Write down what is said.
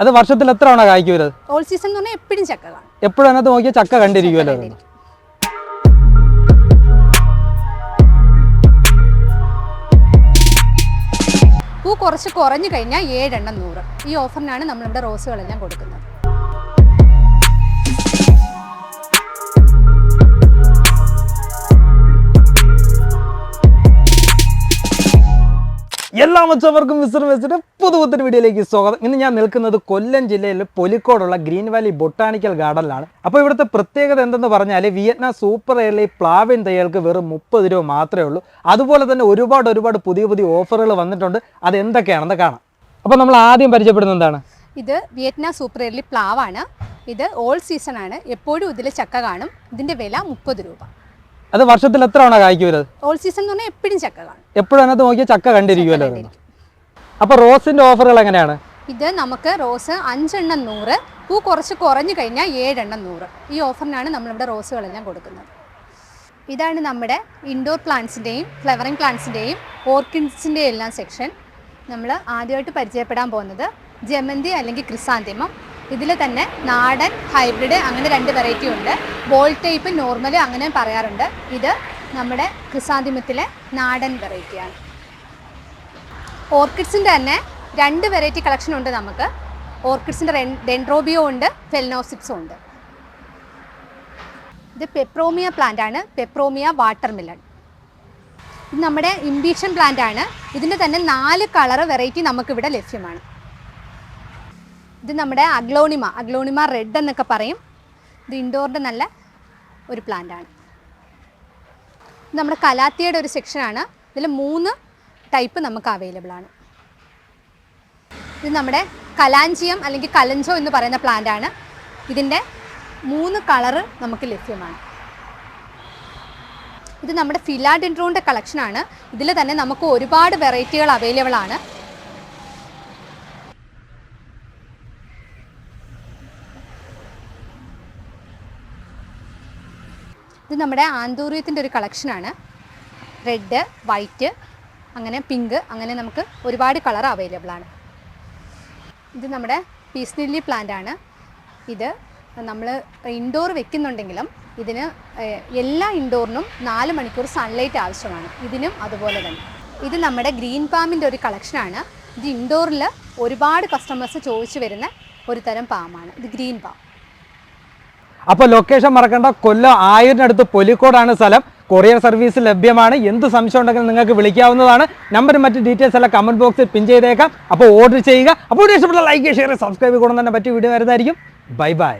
അത് വർഷത്തിൽ എത്ര തവണ കായ്ക്കും വരുന്നത് ഓൾ സീസൺ എന്ന് പറഞ്ഞാൽ എപ്പോഴും ചക്ക കാണും എപ്പോഴും അതിനകത്ത് നോക്കിയാൽ ചക്ക കണ്ടിരിക്കുമല്ലോ അത്. പൂ കുറച്ച് കുറഞ്ഞു കഴിഞ്ഞാൽ ഏഴെണ്ണം നൂറ്. ഈ ഓഫറിനാണ് നമ്മളിവിടെ റോസുകളെല്ലാം കൊടുക്കുന്നത്. എല്ലാ മച്ചവർക്കും മിസ്റ്റർ മെസ്സിന്റെ പുതുപുത്തൻ വീഡിയോയിലേക്ക് സ്വാഗതം. ഇന്ന് ഞാൻ നിൽക്കുന്നത് കൊല്ലം ജില്ലയിലെ പൊലിക്കോടുള്ള ഗ്രീൻ വാലി ബൊട്ടാണിക്കൽ ഗാർഡനിലാണ്. അപ്പോൾ ഇവിടുത്തെ പ്രത്യേകത എന്തെന്ന് പറഞ്ഞാൽ വിയറ്റ്നാം സൂപ്പർ എയർലി പ്ലാവിൻ തയ്യൽക്ക് വെറും മുപ്പത് രൂപ മാത്രമേ ഉള്ളൂ. അതുപോലെ തന്നെ ഒരുപാട് ഒരുപാട് പുതിയ പുതിയ ഓഫറുകൾ വന്നിട്ടുണ്ട്. അത് എന്തൊക്കെയാണെന്ന് കാണാം. അപ്പോൾ നമ്മൾ ആദ്യം പരിചയപ്പെടുന്നത് എന്താണ്? ഇത് വിയറ്റ്നാം സൂപ്പർ എയർലി പ്ലാവാണ്. ഇത് ഓൾ സീസൺ ആണ്. എപ്പോഴും ഇതിൽ ചക്ക കാണും. ഇതിന്റെ വില മുപ്പത് രൂപ. അത് വർഷത്തിൽ എത്ര തവണ കായ്ക്കും ഇത് ഓൾ സീസൺ എന്ന് പറഞ്ഞാൽ എപ്പോഴും ചക്ക കാണും എപ്പോഴും അതിനകത്ത് നോക്കിയാൽ ചക്ക കണ്ടിരിക്കുമല്ലോ അപ്പോൾ റോസിന്റെ ഓഫറുകൾ എങ്ങനെയാണ്? ഇത് നമുക്ക് റോസ് അഞ്ചെണ്ണം നൂറ് പൂ കുറച്ച് കുറഞ്ഞു കഴിഞ്ഞാൽ ഏഴെണ്ണം നൂറ്. ഈ ഓഫറിനാണ് നമ്മളിവിടെ റോസുകളെല്ലാം കൊടുക്കുന്നത്. ഇതാണ് നമ്മുടെ ഇൻഡോർ പ്ലാന്റ്സിന്റെയും ഫ്ലവറിങ് പ്ലാന്റ്സിന്റെയും ഓർക്കിഡ്സിന്റെയും എല്ലാം സെക്ഷൻ നമ്മൾ ആദ്യമായിട്ട് പരിചയപ്പെടാൻ പോകുന്നത് ജമന്തി അല്ലെങ്കിൽ ക്രിസാന്തിമം. ഇതിൽ തന്നെ നാടൻ ഹൈബ്രിഡ് അങ്ങനെ രണ്ട് വെറൈറ്റി ഉണ്ട്. ബോൾ ടൈപ്പ് നോർമൽ അങ്ങനെ പറയാറുണ്ട്. ഇത് നമ്മുടെ ക്രിസാന്തിമത്തിലെ നാടൻ വെറൈറ്റിയാണ് ഓർക്കിഡ്സിന്റെ തന്നെ രണ്ട് വെറൈറ്റി കളക്ഷൻ ഉണ്ട് നമുക്ക്. ഓർക്കിഡ്സിന്റെ ഡെൻഡ്രോബിയോ ഉണ്ട് ഫെൽനോസിപ്സും ഉണ്ട്. ഇത് പെപ്രോമിയ പ്ലാന്റ് ആണ് പെപ്രോമിയ വാട്ടർ മില്ലൺ ഇത് നമ്മുടെ ഇംബീഷൻ പ്ലാന്റ് ആണ്. ഇതിന്റെ തന്നെ നാല് കളർ വെറൈറ്റി നമുക്കിവിടെ ലഭ്യമാണ്. ഇത് നമ്മുടെ അഗ്ലോണിമ അഗ്ലോണിമ റെഡ് എന്നൊക്കെ പറയും. ഇത് ഇൻഡോറിന്റെ നല്ല ഒരു പ്ലാന്റ് ആണ്. ഇത് നമ്മുടെ കലാത്തിയുടെ ഒരു സെക്ഷനാണ് ഇതിൽ മൂന്ന് ടൈപ്പ് നമുക്ക് അവൈലബിൾ ആണ്. ഇത് നമ്മുടെ കലാഞ്ചിയം അല്ലെങ്കിൽ കലഞ്ചോ എന്ന് പറയുന്ന പ്ലാന്റ് ആണ്. ഇതിന്റെ മൂന്ന് കളറ് നമുക്ക് ലഭ്യമാണ്. ഇത് നമ്മുടെ ഫിലാഡെൻഡ്രോണിന്റെ കളക്ഷനാണ് ഇതിൽ തന്നെ നമുക്ക് ഒരുപാട് വെറൈറ്റികൾ അവൈലബിൾ ആണ്. ഇത് നമ്മുടെ ആന്തൂറിയത്തിന്റെ ഒരു കളക്ഷനാണ്. റെഡ് വൈറ്റ് അങ്ങനെ പിങ്ക് അങ്ങനെ നമുക്ക് ഒരുപാട് കളർ അവൈലബിൾ ആണ്. ഇത് നമ്മുടെ പീസ് പ്ലാന്റ് ആണ്. ഇത് നമ്മൾ ഇൻഡോർ വെക്കുന്നുണ്ടെങ്കിലും ഇതിന് എല്ലാ ഇൻഡോറിനും നാല് മണിക്കൂർ സൺലൈറ്റ് ആവശ്യമാണ്. ഇതിനും അതുപോലെ തന്നെ. ഇത് നമ്മുടെ ഗ്രീൻ പാമിന്റെ ഒരു കളക്ഷനാണ് ഇത് ഇൻഡോറിൽ ഒരുപാട് കസ്റ്റമേഴ്സ് ചോദിച്ചു വരുന്ന ഒരു തരം പാമാണ് ഇത് ഗ്രീൻ പാം അപ്പോൾ ലൊക്കേഷൻ മറക്കണ്ട. കൊല്ലം ആയൂരിനടുത്ത് പൊലിക്കോടാണ് സ്ഥലം. കൊറിയർ സർവീസ് ലഭ്യമാണ്. എന്ത് സംശയം ഉണ്ടെങ്കിലും നിങ്ങൾക്ക് വിളിക്കാവുന്നതാണ്. നമ്പറും മറ്റ് ഡീറ്റെയിൽസ് എല്ലാം കമന്റ് ബോക്സിൽ പിൻ ചെയ്തേക്കാം. അപ്പോൾ ഓർഡർ ചെയ്യുക. അപ്പോൾ ഇഷ്ടപ്പെട്ട ലൈക്ക് ഷെയർ സബ്സ്ക്രൈബ് കൂടെ തന്നെ പറ്റിയ വീഡിയോ വരുന്നതായിരിക്കും. Bye bye